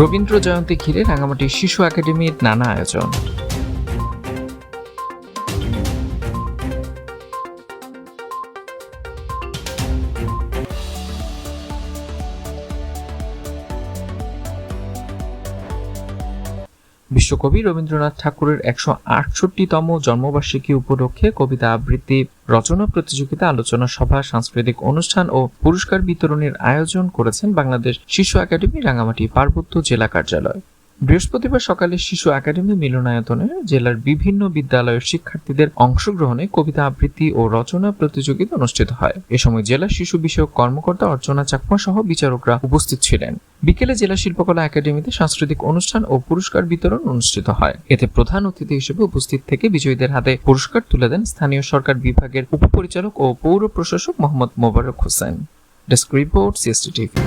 রবীন্দ্র জয়ন্তী ঘিরে রাঙামাটি শিশু একাডেমির নানা আয়োজন। বিশ্বকবি রবীন্দ্রনাথ ঠাকুরের একশো আটষট্টিতম জন্মবার্ষিকী উপলক্ষে কবিতা আবৃত্তি, রচনা প্রতিযোগিতা, আলোচনা সভা, সাংস্কৃতিক অনুষ্ঠান ও পুরস্কার বিতরণের আয়োজন করেছেন বাংলাদেশ শিশু একাডেমি রাঙামাটি পার্বত্য জেলা কার্যালয়। বৃহস্পতিবার সকালে শিশু একাডেমি মিলনায়তনে জেলার বিভিন্ন বিদ্যালয়ের শিক্ষার্থীদের অংশগ্রহণে কবিতা আবৃত্তি ও রচনা প্রতিযোগিতা অনুষ্ঠিত হয়। এ সময় জেলা শিশু বিষয়ক কর্মকর্তা অর্চনা চাকমা সহ বিচারকরা উপস্থিত ছিলেন। বিকেলে জেলা শিল্পকলা একাডেমিতে সাংস্কৃতিক অনুষ্ঠান ও পুরস্কার বিতরণ অনুষ্ঠিত হয়। এতে প্রধান অতিথি হিসেবে উপস্থিত থেকে বিজয়ীদের হাতে পুরস্কার তুলে দেন স্থানীয় সরকার বিভাগের উপপরিচালক ও পৌর প্রশাসক Mohammad Mobarak Hossain. Desk report, CST TV.